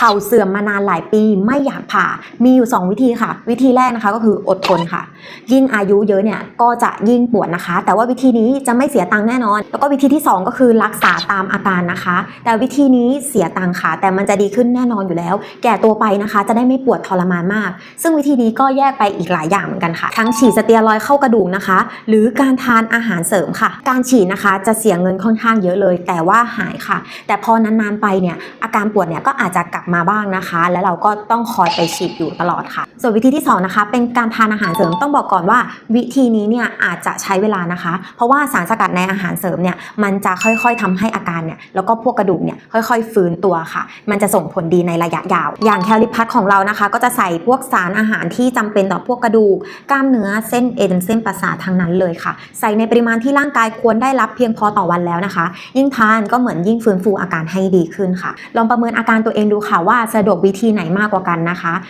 ข่าเสื่อมมานานหลายปีไม่อยากผ่า มีอยู่ 2 วิธีค่ะ วิธีแรกนะคะก็คืออดทนค่ะ ยิ่งอายุเยอะเนี่ยก็จะยิ่งปวดนะคะ แต่ว่าวิธีนี้จะไม่เสียตังค์แน่นอน แล้วก็วิธีที่ 2 ก็คือรักษาตามอาการนะคะ แต่วิธีนี้เสียตังค์ค่ะ แต่มันจะดีขึ้นแน่นอนอยู่แล้ว แก่ตัวไปนะคะ จะได้ไม่ปวดทรมานมาก ซึ่งวิธีนี้ก็แยกไปอีกหลายอย่างเหมือนกันค่ะ ทั้งฉีดสเตียรอยด์เข้ากระดูกนะคะ หรือการทานอาหารเสริมค่ะ การฉีดนะคะจะเสียเงินค่อนข้างเยอะเลย แต่ว่าหายค่ะ แต่พอนานๆไปเนี่ยอาการปวดเนี่ยก็อาจจะกลับมาบ้างนะคะ แล้วเราก็ต้องคอยไปฉีดอยู่ตลอดค่ะ ส่วนวิธีที่สองนะคะเป็นการทานอาหารเสริมต้องบอกก่อนว่าวิธีนี้เนี่ยอาจจะใช้เวลานะคะ เพราะว่าสารสกัดในอาหารเสริมเนี่ยมันจะค่อยๆทำให้อาการเนี่ยแล้วก็พวกกระดูกเนี่ยค่อยๆ ฟื้นตัวค่ะ มันจะส่งผลดีในระยะยาว อย่างแคลิพัทของเรานะคะ ก็จะใส่พวกสารอาหารที่จำเป็นต่อพวกกระดูกกล้ามเนื้อเส้นเอ็นเส้นประสาททั้งนั้นเลยค่ะ ใส่ในปริมาณที่ร่างกายควรได้รับเพียงพอต่อวันแล้วนะคะ ยิ่งทานก็เหมือนยิ่งฟื้นฟูอาการให้ดีขึ้นค่ะ ลองประเมินอาการตัวเองดูค่ะว่าสะดวกวิธีไหนมากกว่ากันนะคะ